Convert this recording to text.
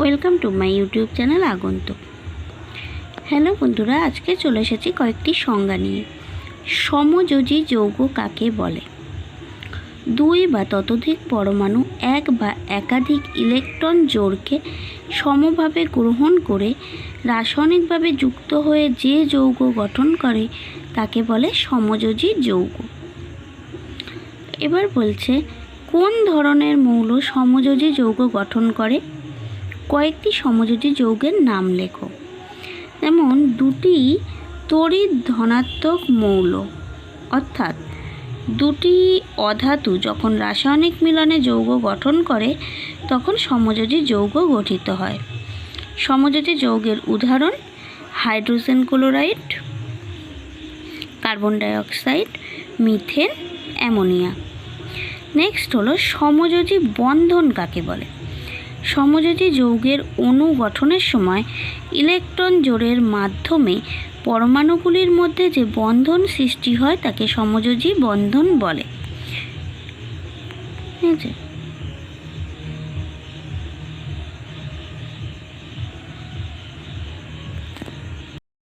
Welcome to my YouTube channel আগন্তুক hello বন্ধুরা, আজকে চলে এসেছি কয়েকটি সংজ্ঞা নিয়ে। সমযোজী যৌগ কাকে বলে? দুই বা ততোধিক পরমাণু এক বা একাধিক ইলেকট্রন জোড়কে সমভাবে গ্রহণ করে রাসায়নিকভাবে যুক্ত হয়ে যে যৌগ গঠন করে তাকে বলে সমযোজী যৌগ। এবার বলছে, কোন ধরনের মৌল সমযোজী যৌগ গঠন করে? কয়েকটি সমযোজী যৌগের নাম লেখো। যেমন, দুটি তড়িৎ ধনাত্মক মৌল, অর্থাৎ দুটি অধাতু যখন রাসায়নিক মিলনে যৌগ গঠন করে, তখন সমযোজী যৌগ গঠিত হয়। সমযোজী যৌগের উদাহরণ, hydrogen chloride, carbon dioxide, methane, ammonia. Next হলো, সমযোজী বন্ধন কাকে বলে? সমযোজী যৌগের অণু গঠনের সময় ইলেকট্রন জোড়ের মাধ্যমে পরমাণুগুলির মধ্যে যে বন্ধন সৃষ্টি হয় তাকে সমযোজী বন্ধন বলে। ঠিক আছে